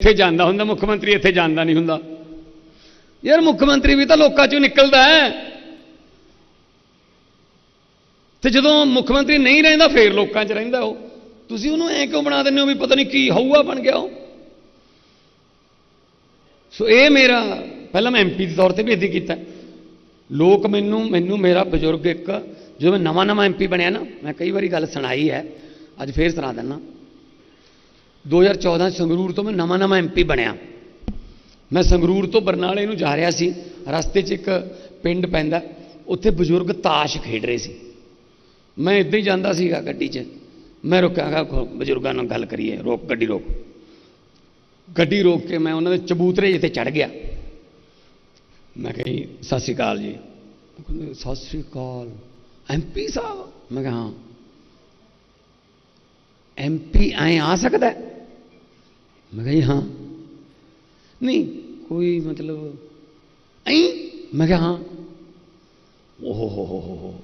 ਇੱਥੇ ਜਾਂਦਾ ਹੁੰਦਾ, ਮੁੱਖ ਮੰਤਰੀ ਇੱਥੇ ਜਾਂਦਾ ਨਹੀਂ ਹੁੰਦਾ। ਯਾਰ ਮੁੱਖ ਮੰਤਰੀ ਵੀ ਤਾਂ ਲੋਕਾਂ ਚੋਂ ਨਿਕਲਦਾ ਹੈ। ਤੇ ਜਦੋਂ ਮੁੱਖ ਮੰਤਰੀ ਨਹੀਂ ਰਹਿੰਦਾ, ਫੇਰ ਲੋਕਾਂ 'ਚ ਰਹਿੰਦਾ ਉਹ। ਤੁਸੀਂ ਉਹਨੂੰ ਐ ਕਿਉਂ ਬਣਾ ਦਿੰਦੇ ਹੋ ਵੀ ਪਤਾ ਨਹੀਂ ਕੀ ਹਊਆ ਬਣ ਗਿਆ ਉਹ? ਸੋ ਇਹ ਮੇਰਾ, ਪਹਿਲਾਂ ਮੈਂ ਐਮਪੀ ਦੇ ਤੌਰ ਤੇ ਵੀ ਇਦਾਂ ਕੀਤਾ। ਲੋਕ ਮੈਨੂੰ ਮੈਨੂੰ ਮੇਰਾ ਬਜ਼ੁਰਗ ਇੱਕ, ਜਦੋਂ ਮੈਂ ਨਵਾਂ ਨਵਾਂ ਐਮਪੀ ਬਣਿਆ ਨਾ, ਮੈਂ ਕਈ ਵਾਰੀ ਗੱਲ ਸੁਣਾਈ ਹੈ, ਅੱਜ ਫੇਰ ਸੁਣਾ ਦਿੰਦਾ। 2014 ਸੰਗਰੂਰ ਤੋਂ ਮੈਂ ਨਵਾਂ ਨਵਾਂ ਐਮਪੀ ਬਣਿਆ। ਮੈਂ ਸੰਗਰੂਰ ਤੋਂ ਬਰਨਾਲੇ ਨੂੰ ਜਾ ਰਿਹਾ ਸੀ। ਰਸਤੇ 'ਚ ਇੱਕ ਪਿੰਡ ਪੈਂਦਾ। ਉੱਥੇ ਬਜ਼ੁਰਗ ਤਾਸ਼ ਖੇਡ ਰਹੇ ਸੀ। ਮੈਂ ਇੱਦਾਂ ਹੀ ਜਾਂਦਾ ਸੀਗਾ ਗੱਡੀ 'ਚ। ਮੈਂ ਰੁਕਿਆ ਗਾ ਬਜ਼ੁਰਗਾਂ ਨਾਲ ਗੱਲ ਕਰੀਏ। ਰੋਕ, ਗੱਡੀ ਰੋਕ। ਗੱਡੀ ਰੋਕ ਕੇ ਮੈਂ ਉਹਨਾਂ ਦੇ ਚਬੂਤਰੇ ਜਿੱਤੇ ਚੜ ਗਿਆ। ਮੈਂ ਕਿਹਾ ਜੀ, ਸਤਿ ਸ਼੍ਰੀ ਅਕਾਲ ਜੀ। ਸਤਿ ਸ਼੍ਰੀ ਅਕਾਲ। ਐਮਪੀ ਸਾਹਿਬ? ਮੈਂ ਕਿਹਾ, ਹਾਂ। ਐਮਪੀ ਐ ਆ ਸਕਦਾ ਹੈ? ਮੈਂ ਕਿਹਾ ਜੀ, ਹਾਂ। ਨਹੀਂ, ਕੋਈ ਮਤਲਬ, ਐਂ? ਮੈਂ ਕਿਹਾ, ਹਾਂ। ਓਹ, ਹੋ ਹੋ ਹੋ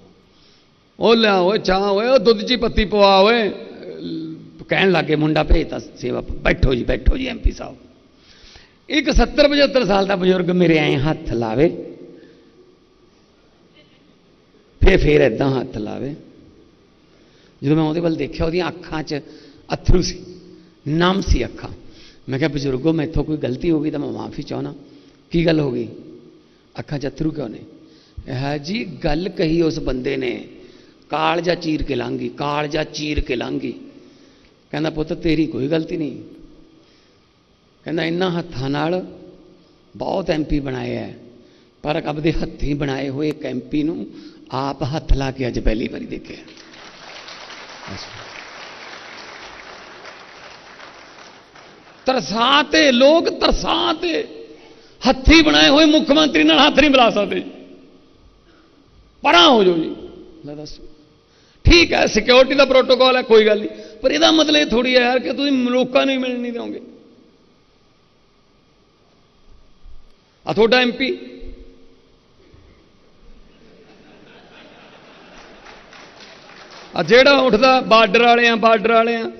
ਉਹ ਲਿਆ ਓਏ, ਚਾਹ, ਓਏ, ਉਹ ਦੁੱਧ 'ਚ ਪੱਤੀ ਪਵਾ, ਓਏ। ਅਹ, ਕਹਿਣ ਲੱਗੇ, ਮੁੰਡਾ ਭੇਜਤਾ ਸੇਵਾ ਬੈਠੋ ਜੀ ਬੈਠੋ ਜੀ ਐਮਪੀ ਸਾਹਿਬ। ਇੱਕ 70 75 ਸਾਲ ਦਾ ਬਜ਼ੁਰਗ ਮੇਰੇ ਐਂ ਹੱਥ ਲਾਵੇ। ਫੇਰ ਫੇਰ ਇਦਾਂ ਹੱਥ ਲਾਵੇ। ਜਦੋਂ ਮੈਂ ਉਹਦੇ ਵੱਲ ਦੇਖਿਆ, ਉਹਦੀਆਂ ਅੱਖਾਂ 'ਚ ਅਥਰੂ ਸੀ। ਨਮ ਸੀ ਅੱਖਾਂ। ਮੈਂ ਕਿਹਾ, ਬਜ਼ੁਰਗੋ, ਮੈਥੋਂ ਕੋਈ ਗਲਤੀ ਹੋ ਗਈ ਤਾਂ ਮੈਂ ਮਾਫੀ ਚਾਹਣਾ ਕੀ ਗੱਲ ਹੋ ਗਈ? ਅੱਖਾਂ 'ਚ ਅਥਰੂ ਕਿਉਂ ਨੇ? ਹੈ ਜੀ, ਗੱਲ ਕਹੀ ਉਸ ਬੰਦੇ ਨੇ, ਕਾਲ ਕਾਲਜਾ ਚੀਰ ਕੇ ਲਾਂਗੀ ਕਾਲਜਾ ਚੀਰ ਕੇ ਲਾਂਗੀ। ਕਹਿੰਦਾ, ਪੁੱਤ, ਤੇਰੀ ਕੋਈ ਗਲਤੀ ਨਹੀਂ। ਕਹਿੰਦਾ, ਇੰਨਾ ਹੱਥਾਂ ਨਾਲ ਬਹੁਤ ਐਮਪੀ ਬਣਾਏ ਐ ਪਰ ਆਪਦੇ ਹੱਥੀਂ ਬਣਾਏ ਹੋਏ ਇੱਕ ਐਮਪੀ ਨੂੰ ਆਪ ਹੱਥ ਲਾ ਕੇ ਅੱਜ ਪਹਿਲੀ ਵਾਰੀ ਦੇਖਿਆ ਤਰਸਾਤੇ ਲੋਕ ਤਰਸਾਤੇ ਹੱਥੀ ਬਣਾਏ ਹੋਏ ਮੁੱਖ ਮੰਤਰੀ ਨਾਲ ਹੱਥ ਨਹੀਂ ਮਿਲਾ ਸਕਦੇ। ਜੀ। ਪਰਾਂ ਹੋ ਜਾਓ ਜੀ। ਲੈ ਦੱਸੋ। ਠੀਕ ਹੈ ਸਿਕਿਉਰਿਟੀ ਦਾ ਪ੍ਰੋਟੋਕਾਲ ਹੈ, ਕੋਈ ਗੱਲ ਨਹੀਂ। ਪਰ ਇਹਦਾ ਮਤਲਬ ਇਹ ਥੋੜੀ ਹੈ ਯਾਰ ਕਿ ਤੁਸੀਂ ਲੋਕਾਂ ਨੂੰ ਮਿਲਣ ਨਹੀਂ ਦਿਓਗੇ। ਆ ਤੁਹਾਡਾ ਐਮਪੀ ਆ ਜਿਹੜਾ ਉੱਠਦਾ, ਬਾਰਡਰ ਵਾਲੇ ਆ, ਬਾਰਡਰ ਵਾਲੇ ਆ।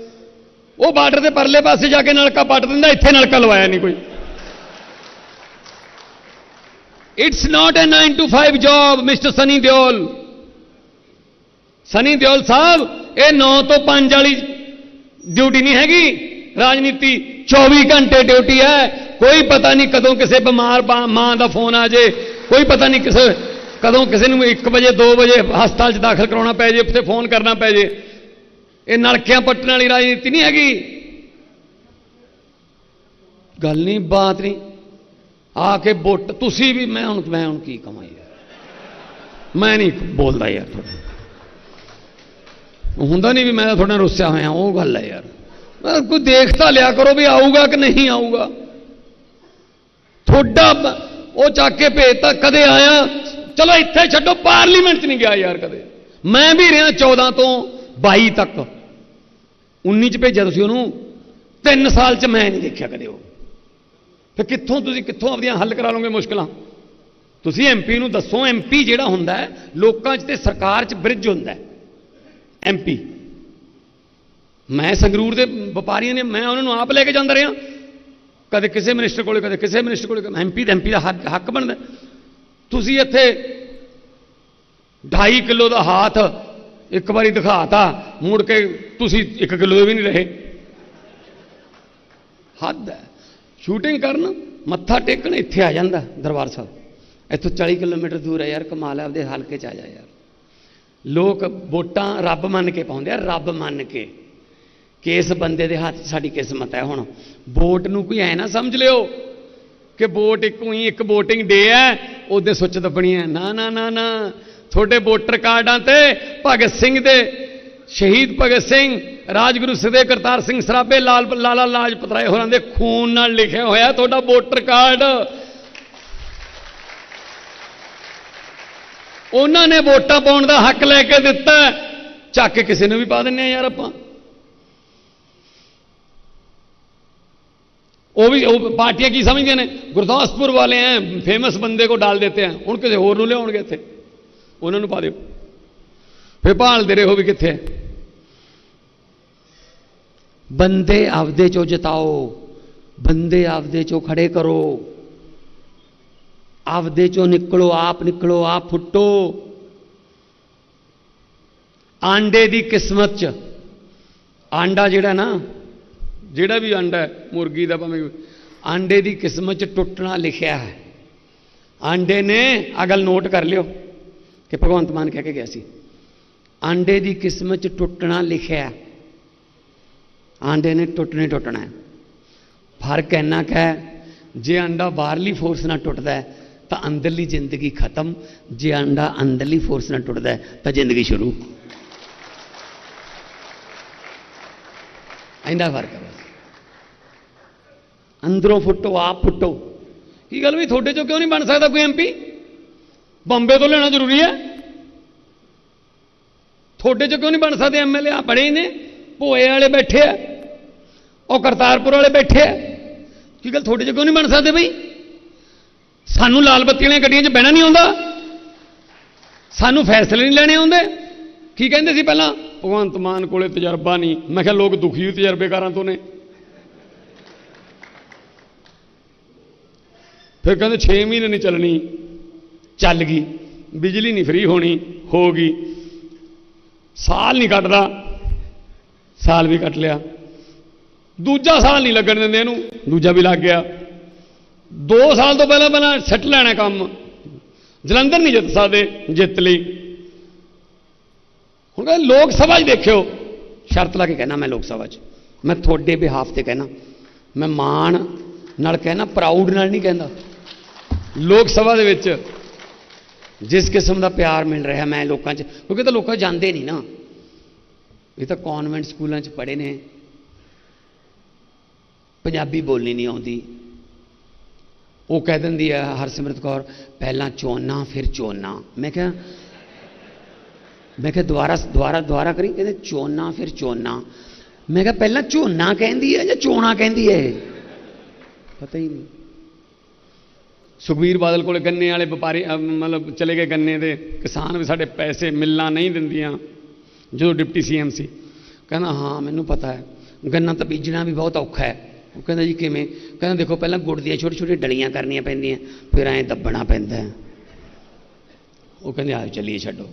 ਉਹ ਬਾਰਡਰ ਦੇ ਪਰਲੇ ਪਾਸੇ ਜਾ ਕੇ ਨਲਕਾ ਪੱਟ ਦਿੰਦਾ, ਇੱਥੇ ਨਲਕਾ ਲਵਾਇਆ ਨਹੀਂ ਕੋਈ। It's not a 9 to 5 job mister Sunny Deol Sunny Deol sahib ਇਹ 9 ਤੋਂ 5 ਵਾਲੀ ਡਿਊਟੀ ਨਹੀਂ ਹੈਗੀ ਰਾਜਨੀਤੀ 24 ਘੰਟੇ ਡਿਊਟੀ ਹੈ ਕੋਈ ਪਤਾ ਨਹੀਂ ਕਦੋਂ ਕਿਸੇ ਬਿਮਾਰ ਮਾਂ ਦਾ ਫੋਨ ਆ ਜੇ ਕੋਈ ਪਤਾ ਨਹੀਂ ਕਿਸੇ ਕਦੋਂ ਕਿਸੇ ਨੂੰ 1 ਵਜੇ 2 ਵਜੇ ਹਸਪਤਾਲ 'ਚ ਦਾਖਲ ਕਰਾਉਣਾ ਪੈ ਜੇ ਉੱਥੇ ਫੋਨ ਕਰਨਾ ਪੈ ਜੇ ਇਹ ਨਲਕਿਆਂ ਪੱਟਣ ਵਾਲੀ ਰਾਜਨੀਤੀ ਨਹੀਂ ਹੈਗੀ। ਗੱਲ ਨਹੀਂ, ਬਾਤ ਨਹੀਂ। ਆ ਕੇ ਵੋਟ, ਤੁਸੀਂ ਵੀ, ਮੈਂ ਹੁਣ ਮੈਂ ਹੁਣ ਕੀ ਕਹਾਂ ਯਾਰ। ਮੈਂ ਨਹੀਂ ਬੋਲਦਾ ਯਾਰ ਤੁਹਾਡੇ ਹੁੰਦਾ ਨਹੀਂ ਵੀ ਮੈਂ ਤਾਂ ਤੁਹਾਡੇ ਨਾਲ ਰੁੱਸਿਆ ਹੋਇਆ, ਉਹ ਗੱਲ ਹੈ ਯਾਰ। ਕੋਈ ਦੇਖ ਤਾਂ ਲਿਆ ਕਰੋ ਵੀ ਆਊਗਾ ਕਿ ਨਹੀਂ ਆਊਗਾ। ਤੁਹਾਡਾ ਉਹ ਚੱਕ ਕੇ ਭੇਜਤਾ ਕਦੇ ਆਇਆ। ਚਲੋ ਇੱਥੇ ਛੱਡੋ, ਪਾਰਲੀਮੈਂਟ 'ਚ ਨਹੀਂ ਗਿਆ ਯਾਰ ਕਦੇ। ਮੈਂ ਵੀ ਰਿਹਾ 14 ਤੋਂ 22 ਤੱਕ। 19 ਚ ਭੇਜਿਆ ਤੁਸੀਂ ਉਹਨੂੰ 3 ਸਾਲ 'ਚ ਮੈਂ ਨਹੀਂ ਦੇਖਿਆ ਕਦੇ ਉਹ। ਫਿਰ ਕਿੱਥੋਂ ਤੁਸੀਂ ਕਿੱਥੋਂ ਆਪਦੀਆਂ ਹੱਲ ਕਰਾ ਲਓਗੇ ਮੁਸ਼ਕਲਾਂ? ਤੁਸੀਂ ਐਮਪੀ ਨੂੰ ਦੱਸੋ ਐਮਪੀ ਜਿਹੜਾ ਹੁੰਦਾ ਹੈ, ਲੋਕਾਂ 'ਚ ਤੇ ਸਰਕਾਰ 'ਚ ਬ੍ਰਿਜ ਹੁੰਦਾ ਹੈ। ਐਮਪੀ ਮੈਂ ਸੰਗਰੂਰ ਦੇ ਵਪਾਰੀਆਂ ਨੇ, ਮੈਂ ਉਹਨਾਂ ਨੂੰ ਆਪ ਲੈ ਕੇ ਜਾਂਦਾ ਰਿਹਾ। ਕਦੇ ਕਿਸੇ ਮਿਨਿਸਟਰ ਕੋਲੇ, ਕਦੇ ਕਿਸੇ ਮਿਨਿਸਟਰ ਕੋਲੇ ਐਮਪੀ ਦਾ ਐਮਪੀ ਦਾ ਹੱਕ ਹੱਕ ਬਣਦਾ ਤੁਸੀਂ ਇੱਥੇ 2.5 ਕਿਲੋ ਦਾ ਹਾਥ ਇੱਕ ਵਾਰੀ ਦਿਖਾਤਾ, ਮੁੜ ਕੇ ਤੁਸੀਂ 1 ਕਿਲੋ ਵੀ ਨਹੀਂ ਰਹੇ। ਹੱਦ ਹੈ। ਸ਼ੂਟਿੰਗ ਕਰਨ, ਮੱਥਾ ਟੇਕਣ, ਇੱਥੇ ਆ ਜਾਂਦਾ ਦਰਬਾਰ ਸਾਹਿਬ। ਇੱਥੋਂ 40 ਕਿਲੋਮੀਟਰ ਦੂਰ ਹੈ ਯਾਰ, ਕਮਾਲ ਹੈ, ਆਪਦੇ ਹਲਕੇ ਚ ਆ ਜਾ ਯਾਰ। ਲੋਕ ਵੋਟਾਂ ਰੱਬ ਮੰਨ ਕੇ ਪਾਉਂਦੇ ਆ, ਰੱਬ ਮੰਨ ਕੇ। ਕਿਸ ਬੰਦੇ ਦੇ ਹੱਥ 'ਚ ਸਾਡੀ ਕਿਸਮਤ ਹੈ ਹੁਣ? ਵੋਟ ਨੂੰ ਕੋਈ ਐ ਨਾ ਸਮਝ ਲਿਓ ਕਿ ਵੋਟ ਇੱਕ ਹੀ ਇੱਕ VOTING ਡੇ ਹੈ, ਉਹਦੇ ਸੁੱਚ ਦੱਬਣੀ ਹੈ। ਨਾ ਨਾ ਨਾ ਨਾ। ਤੁਹਾਡੇ ਵੋਟਰ ਕਾਰਡਾਂ ਤੇ ਭਗਤ ਸਿੰਘ ਦੇ, ਸ਼ਹੀਦ ਭਗਤ ਸਿੰਘ, ਰਾਜਗੁਰੂ ਸਦੇ ਕਰਤਾਰ ਸਿੰਘ ਸਰਾਭੇ, ਲਾਲ, ਲਾਲਾ ਲਾਜਪਤ ਰਾਏ ਹੋਰਾਂ ਦੇ ਖੂਨ ਨਾਲ ਲਿਖਿਆ ਹੋਇਆ ਤੁਹਾਡਾ ਵੋਟਰ ਕਾਰਡ। ਉਹਨਾਂ ਨੇ ਵੋਟਾਂ ਪਾਉਣ ਦਾ ਹੱਕ ਲੈ ਕੇ ਦਿੱਤਾ। ਚੱਕ ਕੇ ਕਿਸੇ ਨੂੰ ਵੀ ਪਾ ਦਿੰਨੇ ਆ ਯਾਰ ਆਪਾਂ। ਉਹ ਵੀ, ਉਹ ਪਾਰਟੀਆਂ ਕੀ ਸਮਝਦੀਆਂ ਨੇ? ਗੁਰਦਾਸਪੁਰ ਵਾਲੇ ਐ ਫੇਮਸ ਬੰਦੇ ਕੋ ਡਾਲ ਦਿੱਤੇ ਆ ਹੁਣ ਕਿਸੇ ਹੋਰ ਨੂੰ ਲਿਆਉਣਗੇ ਇੱਥੇ। ਉਹਨਾਂ ਨੂੰ ਪਾ ਦਿਓ। ਫੇ ਭਾਲਦੇ ਰਹੋ ਵੀ ਕਿੱਥੇ ਹੈ। ਬੰਦੇ ਆਪਦੇ ਚੋਂ ਜਿਤਾਓ, ਬੰਦੇ ਆਪਦੇ ਚੋਂ ਖੜੇ ਕਰੋ। ਆਪਦੇ ਚੋਂ ਨਿਕਲੋ, ਆਪ ਨਿਕਲੋ, ਆਪ ਫੁੱਟੋ। ਆਂਡੇ ਦੀ ਕਿਸਮਤ ਚ। ਆਂਡਾ ਜਿਹੜਾ ਨਾ, ਜਿਹੜਾ ਵੀ ਆਂਡਾ ਮੁਰਗੀ ਦਾ ਭਾਵੇਂ ਆਂਡੇ ਦੀ ਕਿਸਮਤ ਚ ਟੁੱਟਣਾ ਲਿਖਿਆ ਹੈ। ਆਂਡੇ ਨੇ ਅਗਲ ਨੋਟ ਕਰ ਲਿਓ। ਕਿ ਭਗਵੰਤ ਮਾਨ ਕਹਿ ਕੇ ਗਿਆ ਸੀ, ਆਂਡੇ ਦੀ ਕਿਸਮਤ ਚ ਟੁੱਟਣਾ ਲਿਖਿਆ ਆਂਡੇ ਨੇ ਟੁੱਟਣੇ ਟੁੱਟਣਾ ਫ਼ਰਕ ਇੰਨਾ ਕੁ ਹੈ, ਜੇ ਅੰਡਾ ਬਾਹਰਲੀ ਫੋਰਸ ਨਾਲ ਟੁੱਟਦਾ ਹੈ, ਤਾਂ ਅੰਦਰਲੀ ਜ਼ਿੰਦਗੀ ਖਤਮ। ਜੇ ਅੰਡਾ ਅੰਦਰਲੀ ਫੋਰਸ ਨਾਲ ਟੁੱਟਦਾ ਹੈ, ਤਾਂ ਜ਼ਿੰਦਗੀ ਸ਼ੁਰੂ। ਇੰਨਾ ਫ਼ਰਕ ਹੈ ਅੰਦਰੋਂ ਫੁੱਟੋ, ਆਪ ਫੁੱਟੋ। ਕੀ ਗੱਲ ਵੀ ਤੁਹਾਡੇ ਚੋਂ ਕਿਉਂ ਨਹੀਂ ਬਣ ਸਕਦਾ ਕੋਈ ਐਮਪੀ ਬੰਬੇ ਤੋਂ ਲੈਣਾ ਜ਼ਰੂਰੀ ਹੈ? ਤੁਹਾਡੇ 'ਚ ਕਿਉਂ ਨਹੀਂ ਬਣ ਸਕਦੇ ਐਮਐਲਏ ਆ ਬਣੇ ਹੀ ਨੇ। ਭੋਏ ਵਾਲੇ ਬੈਠੇ ਆ। ਉਹ ਕਰਤਾਰਪੁਰ ਵਾਲੇ ਬੈਠੇ ਆ। ਕੀ ਗੱਲ ਤੁਹਾਡੇ ਚ ਕਿਉਂ ਨਹੀਂ ਬਣ ਸਕਦੇ ਬਈ? ਸਾਨੂੰ ਲਾਲ ਬੱਤੀ ਵਾਲੀਆਂ ਗੱਡੀਆਂ 'ਚ ਬਹਿਣਾ ਨਹੀਂ ਆਉਂਦਾ। ਸਾਨੂੰ ਫੈਸਲੇ ਨਹੀਂ ਲੈਣੇ ਆਉਂਦੇ। ਕੀ ਕਹਿੰਦੇ ਸੀ ਪਹਿਲਾਂ? ਭਗਵੰਤ ਮਾਨ ਕੋਲੇ ਤਜਰਬਾ ਨਹੀਂ। ਮੈਂ ਕਿਹਾ ਲੋਕ ਦੁਖੀ ਤਜਰਬੇਕਾਰਾਂ ਤੋਂ ਨੇ। ਫਿਰ ਕਹਿੰਦੇ 6 ਮਹੀਨੇ ਨਹੀਂ ਚੱਲਣੀ। ਚੱਲ ਗਈ। ਬਿਜਲੀ ਨਹੀਂ ਫ੍ਰੀ ਹੋਣੀ, ਹੋ ਗਈ। ਸਾਲ ਨਹੀਂ ਕੱਟਦਾ। ਸਾਲ ਵੀ ਕੱਟ ਲਿਆ। ਦੂਜਾ ਸਾਲ ਨਹੀਂ ਲੱਗਣ ਦਿੰਦੇ ਇਹਨੂੰ। ਦੂਜਾ ਵੀ ਲੱਗ ਗਿਆ। 2 ਸਾਲ ਤੋਂ ਪਹਿਲਾਂ ਪਹਿਲਾਂ ਸੈੱਟ ਲੈਣਾ ਕੰਮ। ਜਲੰਧਰ ਨਹੀਂ ਜਿੱਤ ਸਕਦੇ, ਜਿੱਤ ਲਈ। ਹੁਣ ਕਹਿੰਦੇ ਲੋਕ ਸਭਾ 'ਚ ਦੇਖਿਓ। ਸ਼ਰਤ ਲਾ ਕੇ ਕਹਿਣਾ ਮੈਂ ਲੋਕ ਸਭਾ 'ਚ। ਮੈਂ ਤੁਹਾਡੇ ਬਿਹਾਫ ਤੇ ਕਹਿਣਾ। ਮੈਂ ਮਾਣ ਨਾਲ ਕਹਿਣਾ ਪ੍ਰਾਊਡ ਨਾਲ ਨਹੀਂ ਕਹਿੰਦਾ। ਲੋਕ ਸਭਾ ਦੇ ਵਿੱਚ ਜਿਸ ਕਿਸਮ ਦਾ ਪਿਆਰ ਮਿਲ ਰਿਹਾ ਮੈਂ ਲੋਕਾਂ 'ਚ, ਕਿਉਂਕਿ ਤਾਂ ਲੋਕਾਂ ਜਾਂਦੇ ਨਹੀਂ ਨਾ। ਇਹ ਤਾਂ ਕਨਵੈਂਟ ਸਕੂਲਾਂ 'ਚ ਪੜ੍ਹੇ ਨੇ। ਪੰਜਾਬੀ ਬੋਲਣੀ ਨਹੀਂ ਆਉਂਦੀ। ਉਹ ਕਹਿ ਦਿੰਦੀ ਹੈ ਹਰਸਿਮਰਤ ਕੌਰ, ਪਹਿਲਾਂ ਚੋਨਾ, ਫਿਰ ਚੋਨਾ। ਮੈਂ ਕਿਹਾ ਮੈਂ ਕਿਹਾ, ਦੁਬਾਰਾ ਦੁਬਾਰਾ ਦੁਬਾਰਾ ਕਰੀ? ਕਹਿੰਦੇ, ਚੋਨਾ, ਫਿਰ ਚੋਨਾ। ਮੈਂ ਕਿਹਾ, ਪਹਿਲਾਂ ਝੋਨਾ ਕਹਿੰਦੀ ਹੈ ਜਾਂ ਚੋਣਾ ਕਹਿੰਦੀ ਹੈ ਇਹ? ਪਤਾ ਹੀ ਨਹੀਂ। ਸੁਖਬੀਰ ਬਾਦਲ ਕੋਲੇ ਗੰਨੇ ਵਾਲੇ ਵਪਾਰੀ ਮਤਲਬ ਚਲੇ ਗਏ ਗੰਨੇ ਦੇ। ਕਿਸਾਨ ਵੀ ਸਾਡੇ ਪੈਸੇ ਮਿਲਣਾ ਨਹੀਂ ਦਿੰਦੀਆਂ। ਜਦੋਂ ਡਿਪਟੀ ਸੀਐਮ ਸੀ। ਕਹਿੰਦਾ, ਹਾਂ, ਮੈਨੂੰ ਪਤਾ ਹੈ। ਗੰਨਾ ਤਾਂ ਬੀਜਣਾ ਵੀ ਬਹੁਤ ਔਖਾ ਹੈ। ਉਹ ਕਹਿੰਦਾ, ਜੀ ਕਿਵੇਂ? ਕਹਿੰਦਾ, ਦੇਖੋ, ਪਹਿਲਾਂ ਗੁੜ ਦੀਆਂ ਛੋਟੀ ਛੋਟੀ ਡਲੀਆਂ ਕਰਨੀਆਂ ਪੈਂਦੀਆਂ, ਫਿਰ ਐਂ ਦੱਬਣਾ ਪੈਂਦਾ ਉਹ ਕਹਿੰਦੇ ਆਓ ਚੱਲੀਏ, ਛੱਡੋ।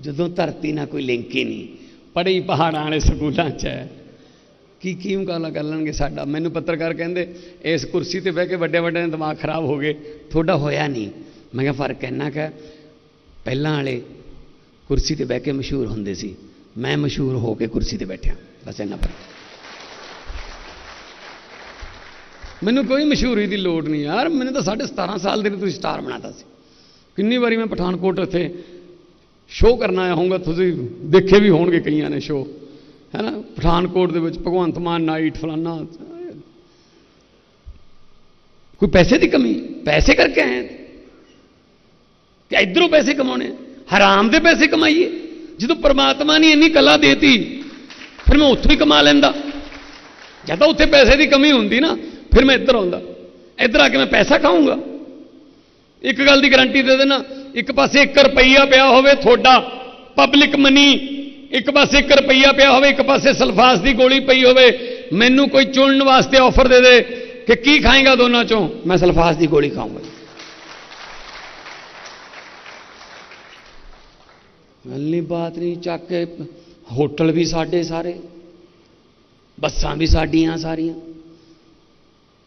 ਜਦੋਂ ਧਰਤੀ ਨਾਲ ਕੋਈ ਲਿੰਕ ਹੀ ਨਹੀਂ ਪੜ੍ਹੀ ਪਹਾੜਾਂ ਵਾਲੇ ਸਕੂਲਾਂ 'ਚ ਹੈ। ਕੀ ਕੀ ਮੁਕਾਬਲਾ ਕਰ ਲੈਣਗੇ ਸਾਡਾ? ਮੈਨੂੰ ਪੱਤਰਕਾਰ ਕਹਿੰਦੇ, ਇਸ ਕੁਰਸੀ ਤੇ ਬਹਿ ਕੇ ਵੱਡੇ ਵੱਡੇ ਦੇ ਦਿਮਾਗ ਖਰਾਬ ਹੋ ਗਏ। ਤੁਹਾਡਾ ਹੋਇਆ ਨਹੀਂ। ਮੈਂ ਕਿਹਾ, ਫ਼ਰਕ ਇੰਨਾ ਕੁ ਪਹਿਲਾਂ ਵਾਲੇ ਕੁਰਸੀ ਤੇ ਬਹਿ ਕੇ ਮਸ਼ਹੂਰ ਹੁੰਦੇ ਸੀ। ਮੈਂ ਮਸ਼ਹੂਰ ਹੋ ਕੇ ਕੁਰਸੀ ਤੇ ਬੈਠਿਆ। ਬਸ ਇੰਨਾ ਫ਼ਰਕ ਮੈਨੂੰ ਕੋਈ ਮਸ਼ਹੂਰੀ ਦੀ ਲੋੜ ਨਹੀਂ ਯਾਰ। ਮੈਨੂੰ ਤਾਂ 17.5 ਸਾਲ ਦੇ ਨੇ ਤੁਸੀਂ ਸਟਾਰ ਬਣਾਤਾ ਸੀ। ਕਿੰਨੀ ਵਾਰੀ ਮੈਂ ਪਠਾਨਕੋਟ ਉੱਥੇ ਸ਼ੋਅ ਕਰਨ ਆਇਆ ਹੋਊਗਾ। ਤੁਸੀਂ ਦੇਖੇ ਵੀ ਹੋਣਗੇ ਕਈਆਂ ਨੇ ਸ਼ੋਅ ਹੈ ਨਾ ਪਠਾਨਕੋਟ ਦੇ ਵਿੱਚ ਭਗਵੰਤ ਮਾਨ ਨਾਈਟ, ਫਲਾਨਾ। ਕੋਈ ਪੈਸੇ ਦੀ ਕਮੀ? ਪੈਸੇ ਕਰਕੇ ਆਏ ਹਾਂ। ਕਿ ਇਧਰੋਂ ਪੈਸੇ ਕਮਾਉਣੇ ਹਰਾਮ ਦੇ ਪੈਸੇ ਕਮਾਈਏ? ਜਦੋਂ ਪ੍ਰਮਾਤਮਾ ਨੇ ਇੰਨੀ ਕਲਾ ਦੇਤੀ, ਫਿਰ ਮੈਂ ਉੱਥੋਂ ਹੀ ਕਮਾ ਲੈਂਦਾ। ਜਦੋਂ ਉੱਥੇ ਪੈਸੇ ਦੀ ਕਮੀ ਹੁੰਦੀ ਨਾ, ਫਿਰ ਮੈਂ ਇੱਧਰ ਆਉਂਦਾ। ਇੱਧਰ ਆ ਕੇ ਮੈਂ ਪੈਸਾ ਖਾਊਂਗਾ। ਇੱਕ ਗੱਲ ਦੀ ਗਾਰੰਟੀ ਦੇ ਦੇਣਾ, ਇੱਕ ਪਾਸੇ 1 ਰੁਪਈਆ ਪਿਆ ਹੋਵੇ ਤੁਹਾਡਾ ਪਬਲਿਕ ਮਨੀ ਇੱਕ ਪਾਸੇ 1 ਰੁਪਈਆ ਪਿਆ ਹੋਵੇ, ਇੱਕ ਪਾਸੇ ਸਲਫਾਸ ਦੀ ਗੋਲੀ ਪਈ ਹੋਵੇ, ਮੈਨੂੰ ਕੋਈ ਚੁਣਨ ਵਾਸਤੇ ਆਫਰ ਦੇ ਦੇ ਕਿ ਕੀ ਖਾਏਗਾ ਦੋਨਾਂ ਚੋਂ? ਮੈਂ ਸਲਫਾਸ ਦੀ ਗੋਲੀ ਖਾਊਂਗਾ ਗੱਲੀ ਬਾਤ ਨਹੀਂ, ਚੱਕ ਕੇ ਹੋਟਲ ਵੀ ਸਾਡੇ ਸਾਰੇ, ਬੱਸਾਂ ਵੀ ਸਾਡੀਆਂ ਸਾਰੀਆਂ,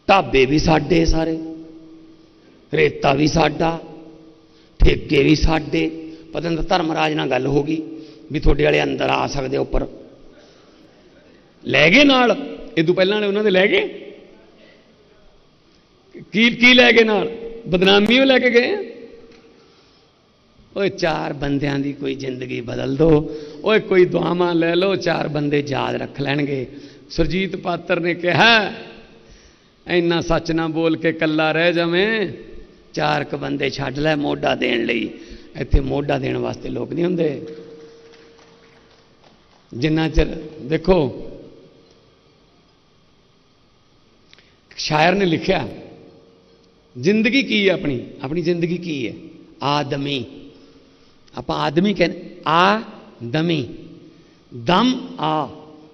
ਢਾਬੇ ਵੀ ਸਾਡੇ ਸਾਰੇ, ਰੇਤਾ ਵੀ ਸਾਡਾ, ਠੇਕੇ ਵੀ ਸਾਡੇ, ਪਤਾ ਨਹੀਂ ਧਰਮਰਾਜ ਨਾਲ ਗੱਲ ਹੋ ਗਈ। ਵੀ ਤੁਹਾਡੇ ਵਾਲੇ ਅੰਦਰ ਆ ਸਕਦੇ ਉੱਪਰ। ਲੈ ਗਏ ਨਾਲ। ਇਹ ਤੋਂ ਪਹਿਲਾਂ ਵਾਲੇ ਉਹਨਾਂ ਦੇ ਲੈ ਗਏ? ਕੀ ਕੀ ਲੈ ਗਏ ਨਾਲ? ਬਦਨਾਮੀ ਉਹ ਲੈ ਕੇ ਗਏ ਆ? ਓਏ ਚਾਰ ਬੰਦਿਆਂ ਦੀ ਕੋਈ ਜ਼ਿੰਦਗੀ ਬਦਲ ਦੋ। ਓਏ ਕੋਈ ਦੁਆਵਾਂ ਲੈ ਲਓ, ਚਾਰ ਬੰਦੇ ਯਾਦ ਰੱਖ ਲੈਣਗੇ। ਸੁਰਜੀਤ ਪਾਤਰ ਨੇ ਕਿਹਾ, ਇੰਨਾ ਸੱਚ ਨਾ ਬੋਲ ਕੇ ਕੱਲਾ ਰਹਿ ਜਾਵੇਂ। ਚਾਰ ਕ ਬੰਦੇ ਛੱਡ ਲੈ ਮੋਢਾ ਦੇਣ ਲਈ। ਇੱਥੇ ਮੋਢਾ ਦੇਣ ਵਾਸਤੇ ਲੋਕ ਨਹੀਂ ਹੁੰਦੇ। ਜਿੰਨਾ ਚਿਰ ਦੇਖੋ ਸ਼ਾਇਰ ਨੇ ਲਿਖਿਆ ਜ਼ਿੰਦਗੀ ਕੀ ਹੈ ਆਪਣੀ ਆਪਣੀ ਜ਼ਿੰਦਗੀ ਕੀ ਹੈ ਆਦਮੀ ਆਪਾਂ ਆਦਮੀ ਕਹਿੰਦੇ ਆ ਦਮੀ ਦਮ ਆ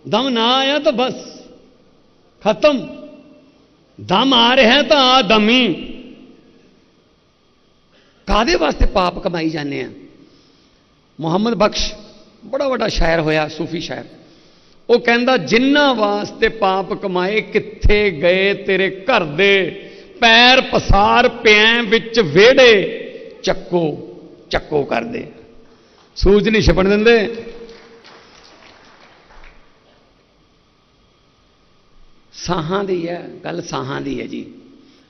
ਦਮ ਨਾ ਆਇਆ ਤਾਂ ਬਸ ਖਤਮ ਦਮ ਆ ਰਿਹਾ ਹੈ ਤਾਂ ਆ ਦਮੀ ਕਾਦੇ ਵਾਸਤੇ ਪਾਪ ਕਮਾਈ ਜਾਂਦੇ ਆ ਮੁਹੰਮਦ ਬਖਸ਼ ਬੜਾ ਵੱਡਾ ਸ਼ਾਇਰ ਹੋਇਆ, ਸੂਫੀ ਸ਼ਾਇਰ। ਉਹ ਕਹਿੰਦਾ ਜਿਨ੍ਹਾਂ ਵਾਸਤੇ ਪਾਪ ਕਮਾਏ, ਕਿੱਥੇ ਗਏ ਤੇਰੇ ਘਰ ਦੇ? ਪੈਰ ਪਸਾਰ ਪਿਆਂ ਵਿੱਚ ਵਿਹੜੇ, ਚੱਕੋ ਚੱਕੋ ਕਰਦੇ ਸੂਝ ਨਹੀਂ ਛਪਣ ਦਿੰਦੇ। ਸਾਹਾਂ ਦੀ ਹੈ, ਗੱਲ ਸਾਹਾਂ ਦੀ ਹੈ ਜੀ।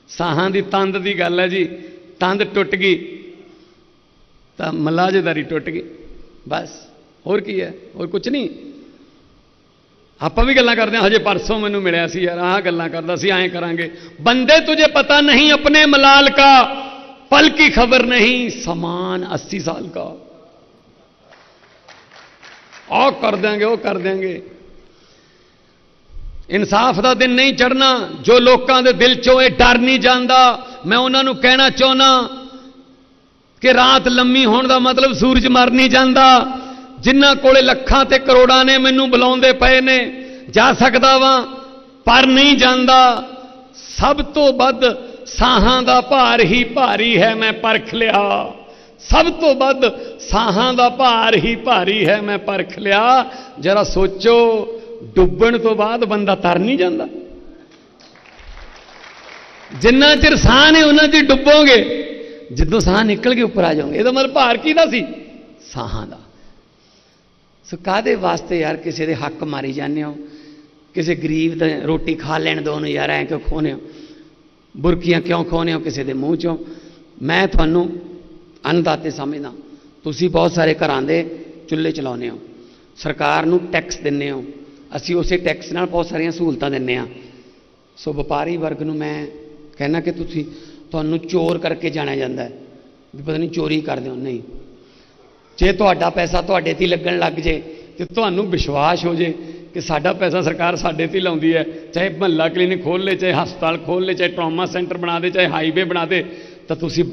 ਸਾਹਾਂ ਦੀ ਤੰਦ ਦੀ ਗੱਲ ਹੈ ਜੀ। ਤੰਦ ਟੁੱਟ ਗਈ, ਤਾਂ ਮਲਾਜੇਦਾਰੀ ਟੁੱਟ ਗਈ, ਬਸ। ਹੋਰ ਕੀ ਹੈ? ਹੋਰ ਕੁਝ ਨਹੀਂ। ਆਪਾਂ ਵੀ ਗੱਲਾਂ ਕਰਦੇ ਹਾਂ। ਹਜੇ ਪਰਸੋਂ ਮੈਨੂੰ ਮਿਲਿਆ ਸੀ ਯਾਰ, ਆਹ ਗੱਲਾਂ ਕਰਦਾ ਸੀ, ਐਂ ਕਰਾਂਗੇ। ਬੰਦੇ ਤੁਝੇ ਪਤਾ ਨਹੀਂ, ਆਪਣੇ ਮਲਾਲ ਕਾ, ਪਲ ਕੀ ਖਬਰ ਨਹੀਂ, ਸਮਾਨ 80 ਸਾਲ ਕਾ। ਉਹ ਕਰ ਦਿਆਂਗੇ, ਉਹ ਕਰ ਦਿਆਂਗੇ। ਇਨਸਾਫ ਦਾ ਦਿਨ ਨਹੀਂ ਚੜਨਾ ਜੋ ਲੋਕਾਂ ਦੇ ਦਿਲ ਚੋਂ ਇਹ ਡਰ ਨਹੀਂ ਜਾਂਦਾ। ਮੈਂ ਉਹਨਾਂ ਨੂੰ ਕਹਿਣਾ ਚਾਹੁੰਦਾ ਕਿ ਰਾਤ ਲੰਮੀ ਹੋਣ ਦਾ ਮਤਲਬ ਸੂਰਜ ਮਰ ਨਹੀਂ ਜਾਂਦਾ। ਜਿਨ੍ਹਾਂ ਕੋਲੇ ਲੱਖਾਂ ਤੇ ਕਰੋੜਾਂ ਨੇ ਮੈਨੂੰ ਬੁਲਾਉਂਦੇ ਪਏ ਨੇ, ਜਾ ਸਕਦਾ ਵਾਂ, ਪਰ ਨਹੀਂ ਜਾਂਦਾ। ਸਭ ਤੋਂ ਵੱਧ ਸਾਹਾਂ ਦਾ ਭਾਰ ਹੀ ਭਾਰੀ ਹੈ, ਮੈਂ ਪਰਖ ਲਿਆ। ਸਭ ਤੋਂ ਵੱਧ ਸਾਹਾਂ ਦਾ ਭਾਰ ਹੀ ਭਾਰੀ ਹੈ, ਮੈਂ ਪਰਖ ਲਿਆ। ਜਰਾ ਸੋਚੋ, ਡੁੱਬਣ ਤੋਂ ਬਾਅਦ ਬੰਦਾ ਤਰ ਨਹੀਂ ਜਾਂਦਾ। ਜਿੰਨਾ ਚਿਰ ਸਾਹ ਨੇ, ਉਹਨਾਂ ਚਿਰ ਡੁੱਬੋਗੇ। ਜਦੋਂ ਸਾਹ ਨਿਕਲ ਕੇ ਉੱਪਰ ਆ ਜਾਓਗੇ, ਇਹਦਾ ਮਤਲਬ ਭਾਰ ਕਿਹਦਾ ਸੀ? ਸਾਹਾਂ ਦਾ। ਸੋ ਕਾਦੇ ਵਾਸਤੇ ਯਾਰ ਕਿਸੇ ਦੇ ਹੱਕ ਮਾਰੀ ਜਾਂਦੇ ਹੋ? ਕਿਸੇ ਗਰੀਬ ਦਾ ਰੋਟੀ ਖਾ ਲੈਣ ਦੋ ਉਹਨੂੰ ਯਾਰ, ਐਂ ਕਿਉਂ ਖੋਨੇ ਹੋ? ਬੁਰਕੀਆਂ ਕਿਉਂ ਖੋਨੇ ਹੋ ਕਿਸੇ ਦੇ ਮੂੰਹ ਚੋਂ? ਮੈਂ ਤੁਹਾਨੂੰ ਅੰਨਦਾਤੇ ਸਮਝਦਾ। ਤੁਸੀਂ ਬਹੁਤ ਸਾਰੇ ਘਰਾਂ ਦੇ ਚੁੱਲ੍ਹੇ ਚਲਾਉਂਦੇ ਹੋ। ਸਰਕਾਰ ਨੂੰ ਟੈਕਸ ਦਿੰਦੇ ਹੋ। ਅਸੀਂ ਉਸੇ ਟੈਕਸ ਨਾਲ ਬਹੁਤ ਸਾਰੀਆਂ ਸਹੂਲਤਾਂ ਦਿੰਦੇ ਆ ਸੋ ਵਪਾਰੀ ਵਰਗ ਨੂੰ ਮੈਂ ਕਹਿਣਾ ਕਿ ਤੁਸੀਂ, ਤੁਹਾਨੂੰ ਚੋਰ ਕਰਕੇ ਜਾਣਿਆ ਜਾਂਦਾ ਹੈ। ਵੀ ਪਤਾ ਨਹੀਂ ਚੋਰੀ ਕਰਦੇ ਹੋ, ਨਹੀਂ। ਜੇ ਤੁਹਾਡਾ ਪੈਸਾ ਤੁਹਾਡੇ ਤੇ ਹੀ ਲੱਗਣ ਲੱਗ ਜੇ, ਤੇ ਤੁਹਾਨੂੰ ਵਿਸ਼ਵਾਸ ਹੋ ਜੇ ਕਿ ਸਾਡਾ ਪੈਸਾ ਸਰਕਾਰ ਸਾਡੇ ਤੇ ਹੀ ਲਾਉਂਦੀ ਹੈ, ਚਾਹੇ ਮਹੱਲਾ ਕਲੀਨਿਕ ਖੋਲ ਲੇ, ਚਾਹੇ ਹਸਪਤਾਲ ਖੋਲ ਲੇ, ਚਾਹੇ ਟਰਾਮਾ ਸੈਂਟਰ ਬਣਾ ਦੇ, ਚਾਹੇ ਹਾਈਵੇ ਬਣਾ ਦੇ, ਤਾਂ ਤੁਸੀਂ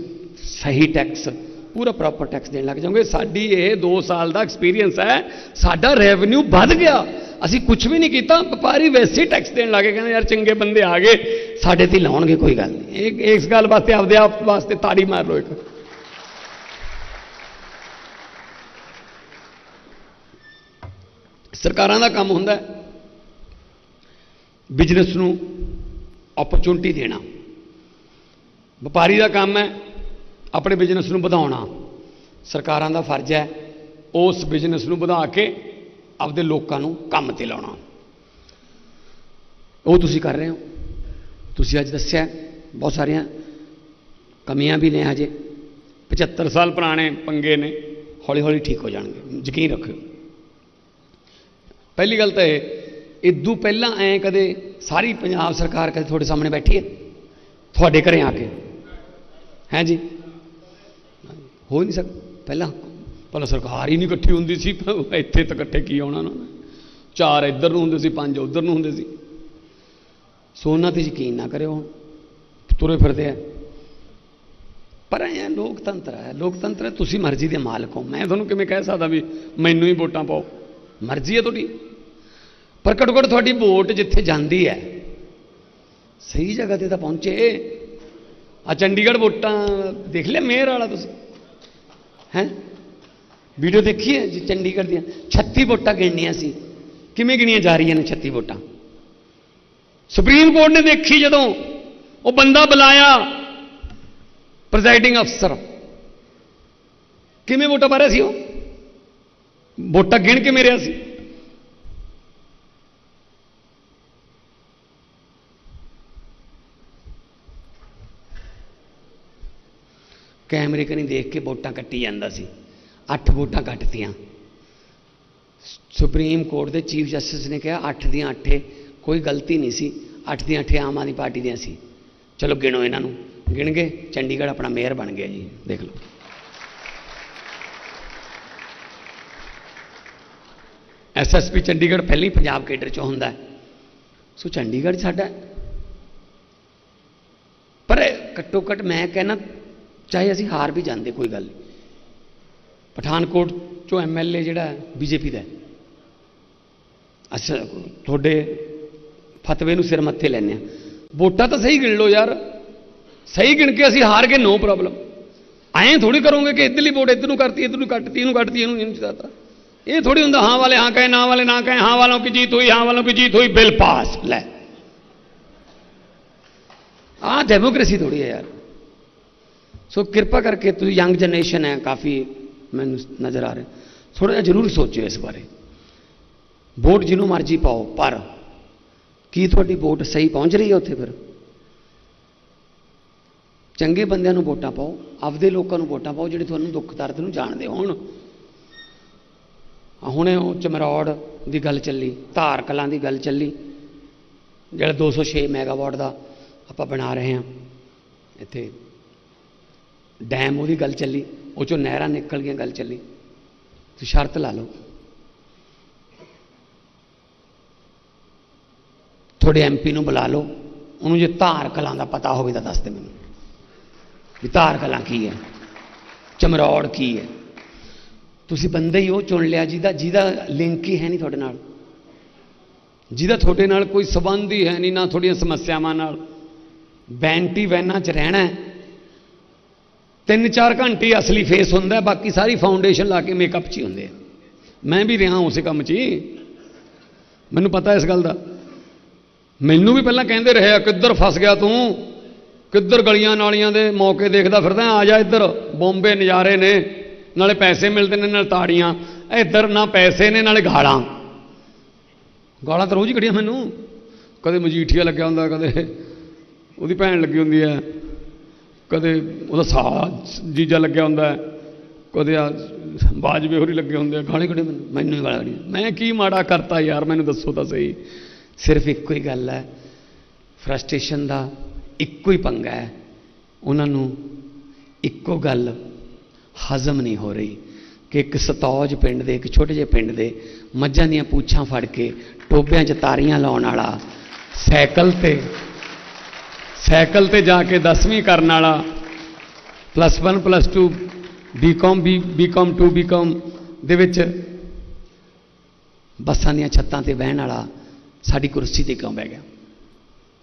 ਸਹੀ ਟੈਕਸ, ਪੂਰਾ ਪ੍ਰੋਪਰ ਟੈਕਸ ਦੇਣ ਲੱਗ ਜਾਓਗੇ। ਸਾਡੀ ਇਹ 2 ਸਾਲ ਦਾ ਐਕਸਪੀਰੀਅੰਸ ਹੈ, ਸਾਡਾ ਰੈਵਨਿਊ ਵੱਧ ਗਿਆ। ਅਸੀਂ ਕੁਝ ਵੀ ਨਹੀਂ ਕੀਤਾ, ਵਪਾਰੀ ਵੈਸੇ ਟੈਕਸ ਦੇਣ ਲੱਗੇ, ਕਹਿੰਦੇ ਯਾਰ ਚੰਗੇ ਬੰਦੇ ਆ ਗਏ, ਸਾਡੇ ਤੇ ਹੀ ਲਾਉਣਗੇ, ਕੋਈ ਗੱਲ ਨਹੀਂ। ਇਹ ਇਸ ਗੱਲ ਵਾਸਤੇ ਆਪਦੇ ਆਪ ਵਾਸਤੇ ਤਾੜੀ ਮਾਰ ਲਓ ਇੱਕ। ਸਰਕਾਰਾਂ ਦਾ ਕੰਮ ਹੁੰਦਾ ਬਿਜ਼ਨਸ ਨੂੰ ਓਪਰਚੁਨਿਟੀ ਦੇਣਾ। ਵਪਾਰੀ ਦਾ ਕੰਮ ਹੈ ਆਪਣੇ ਬਿਜ਼ਨਸ ਨੂੰ ਵਧਾਉਣਾ। ਸਰਕਾਰਾਂ ਦਾ ਫਰਜ਼ ਹੈ ਉਸ ਬਿਜ਼ਨਸ ਨੂੰ ਵਧਾ ਕੇ ਆਪਦੇ ਲੋਕਾਂ ਨੂੰ ਕੰਮ ਤੇ ਲਾਉਣਾ। ਉਹ ਤੁਸੀਂ ਕਰ ਰਹੇ ਹੋ। ਤੁਸੀਂ ਅੱਜ ਦੱਸਿਆ ਬਹੁਤ ਸਾਰੀਆਂ ਕਮੀਆਂ ਵੀ ਨੇ ਹਜੇ। 75 ਸਾਲ ਪੁਰਾਣੇ ਪੰਗੇ ਨੇ। ਹੌਲੀ ਹੌਲੀ ਠੀਕ ਹੋ ਜਾਣਗੇ। ਯਕੀਨ ਰੱਖਿਓ। ਪਹਿਲੀ ਗੱਲ ਤਾਂ ਇਹ, ਇਦੋਂ ਪਹਿਲਾਂ ਐ ਕਦੇ ਸਾਰੀ ਪੰਜਾਬ ਸਰਕਾਰ ਕਦੇ ਤੁਹਾਡੇ ਸਾਹਮਣੇ ਬੈਠੀ ਹੈ? ਤੁਹਾਡੇ ਘਰੇ ਆ ਕੇ। ਹੈ ਜੀ? ਹੋ ਨਹੀਂ ਸਕਦਾ। ਪਹਿਲਾਂ ਪਹਿਲਾਂ ਸਰਕਾਰ ਹੀ ਨਹੀਂ ਇਕੱਠੀ ਹੁੰਦੀ ਸੀ ਇੱਥੇ ਤਾਂ ਇਕੱਠੇ ਕੀ ਆਉਣਾ ਉਹਨਾਂ ਚਾਰ ਇੱਧਰ ਨੂੰ ਹੁੰਦੇ ਸੀ, ਪੰਜ ਉੱਧਰ ਨੂੰ ਹੁੰਦੇ ਸੀ। ਸੋ ਉਹਨਾਂ ਤੇ ਯਕੀਨ ਨਾ ਕਰਿਓ ਤੁਰੇ ਫਿਰਦੇ ਆ। ਪਰ ਇਹ ਲੋਕਤੰਤਰ ਹੈ ਲੋਕਤੰਤਰ ਤੁਸੀਂ ਮਰਜ਼ੀ ਦੇ ਮਾਲਕ ਹੋ। ਮੈਂ ਤੁਹਾਨੂੰ ਕਿਵੇਂ ਕਹਿ ਸਕਦਾ ਵੀ ਮੈਨੂੰ ਹੀ ਵੋਟਾਂ ਪਾਓ? ਮਰਜ਼ੀ ਹੈ ਤੁਹਾਡੀ। ਪਰ ਘੱਟੋ ਘੱਟ ਤੁਹਾਡੀ ਵੋਟ ਜਿੱਥੇ ਜਾਂਦੀ ਹੈ, ਸਹੀ ਜਗ੍ਹਾ ਤੇ ਤਾਂ ਪਹੁੰਚੇ। ਆ ਚੰਡੀਗੜ੍ਹ ਵੋਟਾਂ ਦੇਖ ਲਿਆ, ਮੇਅਰ ਵਾਲਾ ਤੁਸੀਂ। ਹੈ? ਵੀਡੀਓ ਦੇਖੀ ਹੈ ਜੀ ਚੰਡੀਗੜ੍ਹ ਦੀਆਂ? 36 ਵੋਟਾਂ ਗਿਣਨੀਆਂ ਸੀ। ਕਿਵੇਂ ਗਿਣੀਆਂ ਜਾ ਰਹੀਆਂ ਨੇ 36 ਵੋਟਾਂ? ਸੁਪਰੀਮ ਕੋਰਟ ਨੇ ਦੇਖੀ ਜਦੋਂ ਉਹ ਬੰਦਾ ਬੁਲਾਇਆ ਪ੍ਰੈਜ਼ਾਈਡਿੰਗ ਅਫਸਰ ਕਿਵੇਂ ਵੋਟਾਂ ਪਾ ਰਿਹਾ ਸੀ ਉਹ? ਵੋਟਾਂ ਗਿਣ ਕੇ ਮੇਰਿਆ ਸੀ। ਕੈਮਰੇ ਕਨੀ ਦੇਖ ਕੇ ਵੋਟਾਂ ਕੱਟੀ ਜਾਂਦਾ ਸੀ। ਅੱਠ ਵੋਟਾਂ ਕੱਟਤੀਆਂ। ਸੁਪਰੀਮ ਕੋਰਟ ਦੇ ਚੀਫ ਜਸਟਿਸ ਨੇ ਕਿਹਾ, ਅੱਠ ਦੀਆਂ ਅੱਠੇ, ਕੋਈ ਗਲਤੀ ਨਹੀਂ ਸੀ। ਅੱਠ ਦੀਆਂ ਅੱਠੇ ਆਮ ਆਦਮੀ ਪਾਰਟੀ ਦੀਆਂ ਸੀ। ਚਲੋ ਗਿਣੋ ਇਹਨਾਂ ਨੂੰ। ਗਿਣ ਗਏ, ਚੰਡੀਗੜ੍ਹ ਆਪਣਾ ਮੇਅਰ ਬਣ ਗਿਆ ਜੀ। ਦੇਖ ਲਓ। ਐਸਐਸਪੀ ਚੰਡੀਗੜ੍ਹ ਪਹਿਲਾਂ ਹੀ ਪੰਜਾਬ ਕੇਡਰ ਚੋਂ ਹੁੰਦਾ ਸੋ ਚੰਡੀਗੜ੍ਹ ਸਾਡਾ ਪਰ ਘੱਟੋ ਘੱਟ ਮੈਂ ਕਹਿਣਾ, ਚਾਹੇ ਅਸੀਂ ਹਾਰ ਵੀ ਜਾਂਦੇ, ਕੋਈ ਗੱਲ ਨਹੀਂ। ਪਠਾਨਕੋਟ ਚੋਂ ਐਮਐਲਏ ਜਿਹੜਾ ਬੀਜੇਪੀ ਦਾ ਅੱਛਾ, ਤੁਹਾਡੇ ਫਤਵੇ ਨੂੰ ਸਿਰ ਮੱਥੇ ਲੈਣੇ ਆ ਵੋਟਾਂ ਤਾਂ ਸਹੀ ਗਿਣ ਲਓ ਯਾਰ। ਸਹੀ ਗਿਣ ਕੇ ਅਸੀਂ ਹਾਰ ਗਏ, ਨੋ ਪ੍ਰੋਬਲਮ। ਐਂ ਥੋੜੀ ਕਰੋਗੇ ਕਿ ਇੱਧਰਲੀ ਵੋਟ ਇੱਧਰ ਨੂੰ ਕਰਤੀ, ਇੱਧਰ ਨੂੰ ਕੱਟਤੀ, ਇਹਨੂੰ ਕੱਟਤੀ, ਇਹਨੂੰ ਇਹਨੂੰ ਜਿਤਾਤਾ ਇਹ ਥੋੜੀ ਹੁੰਦਾ ਹਾਂ ਵਾਲੇ ਹਾਂ ਕਹੇ ਨਾ ਵਾਲੇ ਨਾ ਕਹੇ ਹਾਂ ਵਾਲੋਂ ਕੀ जीत हुई हाँ वालों की जीत हुई बिल पास ਲੈ ਆ ਡੈਮੋਕ੍ਰੇਸੀ ਥੋੜੀ ਹੈ ਯਾਰ ਸੋ ਕਿਰਪਾ ਕਰਕੇ ਤੁਸੀਂ ਯੰਗ ਜਨਰੇਸ਼ਨ ਹੈ ਕਾਫੀ ਮੈਨੂੰ ਨਜ਼ਰ ਆ ਰਿਹਾ ਥੋੜਾ ਜਿਹਾ ਜ਼ਰੂਰ ਸੋਚਿਓ ਇਸ ਬਾਰੇ ਵੋਟ ਜਿਹਨੂੰ ਮਰਜ਼ੀ ਪਾਓ ਪਰ ਕੀ ਤੁਹਾਡੀ ਵੋਟ ਸਹੀ ਪਹੁੰਚ ਰਹੀ ਹੈ ਉੱਥੇ ਫਿਰ ਚੰਗੇ ਬੰਦਿਆਂ ਨੂੰ ਵੋਟਾਂ ਪਾਓ ਆਪਦੇ ਲੋਕਾਂ ਨੂੰ ਵੋਟਾਂ ਪਾਓ ਜਿਹੜੇ ਤੁਹਾਨੂੰ ਦੁੱਖ ਦਰਦ ਨੂੰ ਜਾਣਦੇ ਹੋਣ ਆਹ ਹੁਣੇ ਉਹ ਚਮਰੌੜ ਦੀ ਗੱਲ ਚੱਲੀ, ਧਾਰ ਕਲਾਂ ਦੀ ਗੱਲ ਚੱਲੀ, ਜਿਹੜਾ 206 ਮੈਗਾਵਾਟ ਦਾ ਆਪਾਂ ਬਣਾ ਰਹੇ ਹਾਂ, ਇੱਥੇ ਡੈਮ ਉਹਦੀ ਗੱਲ ਚੱਲੀ, ਉਹ ਚੋਂ ਨਹਿਰਾਂ ਨਿਕਲ ਗਈਆਂ ਗੱਲ ਚੱਲੀ, ਤੁਸੀਂ ਸ਼ਰਤ ਲਾ ਲਓ। ਤੁਹਾਡੇ ਐਮਪੀ ਨੂੰ ਬੁਲਾ ਲਓ, ਉਹਨੂੰ ਜੇ ਧਾਰ ਕਲਾਂ ਦਾ ਪਤਾ ਹੋਵੇ ਤਾਂ ਦੱਸ ਦੇ ਮੈਨੂੰ, ਵੀ ਧਾਰ ਕਲਾਂ ਕੀ ਹੈ, ਚਮਰੌੜ ਕੀ ਹੈ। ਤੁਸੀਂ ਬੰਦੇ ਹੀ ਉਹ ਚੁਣ ਲਿਆ ਜਿਹਦਾ ਜਿਹਦਾ ਲਿੰਕ ਹੀ ਹੈ ਨਹੀਂ ਤੁਹਾਡੇ ਨਾਲ। ਜਿਹਦਾ ਤੁਹਾਡੇ ਨਾਲ ਕੋਈ ਸਬੰਧ ਹੀ ਹੈ ਨਹੀਂ, ਨਾ ਤੁਹਾਡੀਆਂ ਸਮੱਸਿਆਵਾਂ ਨਾਲ। ਬੈਂਟੀ ਵੈਨਾਂ 'ਚ ਰਹਿਣਾ ਤਿੰਨ ਚਾਰ ਘੰਟੇ ਅਸਲੀ ਫੇਸ ਹੁੰਦਾ ਬਾਕੀ ਸਾਰੀ ਫਾਊਂਡੇਸ਼ਨ ਲਾ ਕੇ ਮੇਕਅਪ 'ਚ ਹੀ ਹੁੰਦੇ ਆ। ਮੈਂ ਵੀ ਰਿਹਾ ਉਸੇ ਕੰਮ 'ਚ ਹੀ। ਮੈਨੂੰ ਪਤਾ ਇਸ ਗੱਲ ਦਾ। ਮੈਨੂੰ ਵੀ ਪਹਿਲਾਂ ਕਹਿੰਦੇ ਰਹੇ ਆ, ਕਿੱਧਰ ਫਸ ਗਿਆ ਤੂੰ? ਕਿੱਧਰ ਗਲੀਆਂ ਨਾਲੀਆਂ ਦੇ ਮੌਕੇ ਦੇਖਦਾ ਫਿਰਦਾ, ਆ ਜਾ ਇੱਧਰ। ਬੰਬੇ ਨਜ਼ਾਰੇ ਨੇ। ਨਾਲੇ ਪੈਸੇ ਮਿਲਦੇ ਨੇ, ਨਾਲ ਤਾੜੀਆਂ। ਇੱਧਰ ਨਾ ਪੈਸੇ ਨੇ, ਨਾਲੇ ਗਾਲਾਂ। ਗਾਲਾਂ ਤਾਂ ਰੋਜ਼ ਹੀ ਕੱਢੀਆਂ ਮੈਨੂੰ। ਕਦੇ ਮਜੀਠੀਆ ਲੱਗਿਆ ਹੁੰਦਾ, ਕਦੇ ਉਹਦੀ ਭੈਣ ਲੱਗੀ ਹੁੰਦੀ ਹੈ। ਕਦੇ ਉਹਦਾ ਸਾਹ ਜੀਜਾ ਲੱਗਿਆ ਹੁੰਦਾ ਕਦੇ ਆ ਬਾਜਵੇ ਹੋਰੀ ਲੱਗੇ ਹੁੰਦੇ ਆ। ਗਾਲੇ ਕੱਢੇ ਮੈਨੂੰ। ਮੈਨੂੰ ਹੀ ਗਾਲਾਂ ਕੱਢੀਆਂ ਮੈਂ ਕੀ ਮਾੜਾ ਕਰਤਾ ਯਾਰ, ਮੈਨੂੰ ਦੱਸੋ ਤਾਂ ਸਹੀ। ਸਿਰਫ ਇੱਕੋ ਹੀ ਗੱਲ ਹੈ। ਫਰਸਟ੍ਰੇਸ਼ਨ ਦਾ ਇੱਕੋ ਹੀ ਪੰਗਾ ਹੈ। ਉਹਨਾਂ ਨੂੰ ਇੱਕੋ ਗੱਲ ਹਜ਼ਮ ਨਹੀਂ ਹੋ ਰਹੀ ਕਿ ਇੱਕ ਸਤੌਜ ਪਿੰਡ ਦੇ, ਇੱਕ ਛੋਟੇ ਜਿਹੇ ਪਿੰਡ ਦੇ ਮੱਝਾਂ ਦੀਆਂ ਪੂਛਾਂ ਫੜ ਕੇ ਟੋਬਿਆਂ 'ਚ ਤਾਰੀਆਂ ਲਾਉਣ ਵਾਲਾ ਸਾਈਕਲ ਤੇ ਸਾਈਕਲ ਤੇ ਜਾ ਕੇ 10ਵੀਂ ਕਰਨ ਵਾਲਾ plus 1 plus 2 BCom B BCom 2 BCom ਦੇ ਵਿੱਚ ਬੱਸਾਂ ਦੀਆਂ ਛੱਤਾਂ ਤੇ ਬਹਿਣ ਵਾਲਾ ਸਾਡੀ ਕੁਰਸੀ ਤੇ ਕਿਉਂ ਬਹਿ ਗਿਆ?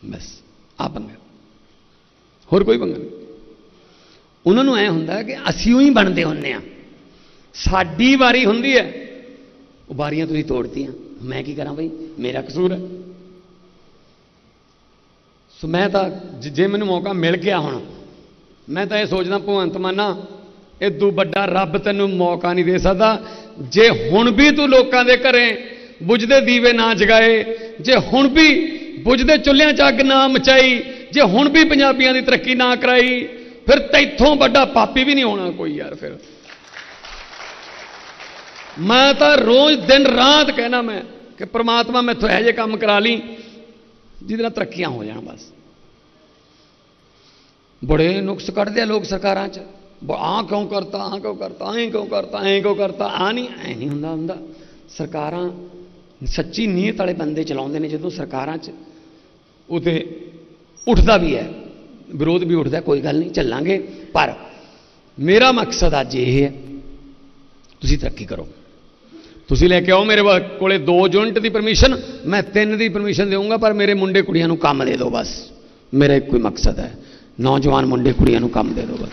ਬਸ ਆ ਪੰਗਾ। ਹੋਰ ਕੋਈ ਪੰਗਾ ਨਹੀਂ। ਉਹਨਾਂ ਨੂੰ ਐ ਹੁੰਦਾ ਕਿ ਅਸੀਂ ਉਹੀ ਬਣਦੇ ਹੁੰਨੇ ਆ ਸਾਡੀ ਵਾਰੀ ਹੁੰਦੀ ਹੈ। ਉਹ ਵਾਰੀਆਂ ਤੁਸੀਂ ਤੋੜਤੀਆਂ। ਮੈਂ ਕੀ ਕਰਾਂ ਬਈ? ਮੇਰਾ ਕਸੂਰ ਹੈ। ਸੋ ਮੈਂ ਤਾਂ ਜੇ ਮੈਨੂੰ ਮੌਕਾ ਮਿਲ ਗਿਆ ਹੁਣ, ਮੈਂ ਤਾਂ ਇਹ ਸੋਚਦਾ, ਭਗਵੰਤ ਮਾਨਾ ਇਦੋਂ ਵੱਡਾ ਰੱਬ ਤੈਨੂੰ ਮੌਕਾ ਨਹੀਂ ਦੇ ਸਕਦਾ। ਜੇ ਹੁਣ ਵੀ ਤੂੰ ਲੋਕਾਂ ਦੇ ਘਰੇ ਬੁਝਦੇ ਦੀਵੇ ਨਾ ਜਗਾਏ, ਜੇ ਹੁਣ ਵੀ ਬੁਝਦੇ ਚੁੱਲ੍ਹਿਆਂ 'ਚ ਅੱਗ ਨਾ ਮਚਾਈ, ਜੇ ਹੁਣ ਵੀ ਪੰਜਾਬੀਆਂ ਦੀ ਤਰੱਕੀ ਨਾ ਕਰਾਈ ਫਿਰ ਤੈਥੋਂ ਵੱਡਾ ਪਾਪੀ ਵੀ ਨਹੀਂ ਹੋਣਾ ਕੋਈ ਯਾਰ ਫਿਰ। ਮੈਂ ਤਾਂ ਰੋਜ਼ ਦਿਨ ਰਾਤ ਕਹਿਣਾ ਮੈਂ ਕਿ ਪ੍ਰਮਾਤਮਾ ਮੈਥੋਂ ਇਹੋ ਜਿਹੇ ਕੰਮ ਕਰਾ ਲਈ ਜਿਹਦੇ ਨਾਲ ਤਰੱਕੀਆਂ ਹੋ ਜਾਣ ਬਸ। ਬੜੇ ਨੁਕਸ ਕੱਢਦੇ ਆ ਲੋਕ ਸਰਕਾਰਾਂ 'ਚ। ਆ ਕਿਉਂ ਕਰਤਾ ਆ ਕਿਉਂ ਕਰਤਾ, ਐਂ ਕਿਉਂ ਕਰਤਾ, ਐਂ ਕਿਉਂ ਕਰਤਾ ਆ ਨਹੀਂ, ਐ ਨਹੀਂ ਹੁੰਦਾ ਹੁੰਦਾ। ਸਰਕਾਰਾਂ ਸੱਚੀ ਨੀਅਤ ਵਾਲੇ ਬੰਦੇ ਚਲਾਉਂਦੇ ਨੇ ਜਦੋਂ ਸਰਕਾਰਾਂ 'ਚ ਉਤੇ ਉੱਠਦਾ ਵੀ ਹੈ। ਵਿਰੋਧ ਵੀ ਉੱਠਦਾ, ਕੋਈ ਗੱਲ ਨਹੀਂ, ਚੱਲਾਂਗੇ। ਪਰ ਮੇਰਾ ਮਕਸਦ ਅੱਜ ਇਹ ਹੈ, ਤੁਸੀਂ ਤਰੱਕੀ ਕਰੋ। ਤੁਸੀਂ ਲੈ ਕੇ ਆਓ ਮੇਰੇ ਵਾ- ਕੋਲੇ 2 ਯੂਨਿਟ ਦੀ ਪਰਮਿਸ਼ਨ ਮੈਂ 3 ਦੀ ਪਰਮਿਸ਼ਨ ਦੇਵਾਂਗਾ ਪਰ ਮੇਰੇ ਮੁੰਡੇ ਕੁੜੀਆਂ ਨੂੰ ਕੰਮ ਦੇ ਦਿਓ ਬਸ। ਮੇਰਾ ਇੱਕੋ ਹੀ ਮਕਸਦ ਹੈ, ਨੌਜਵਾਨ ਮੁੰਡੇ ਕੁੜੀਆਂ ਨੂੰ ਕੰਮ ਦੇ ਦਿਓ ਬਸ।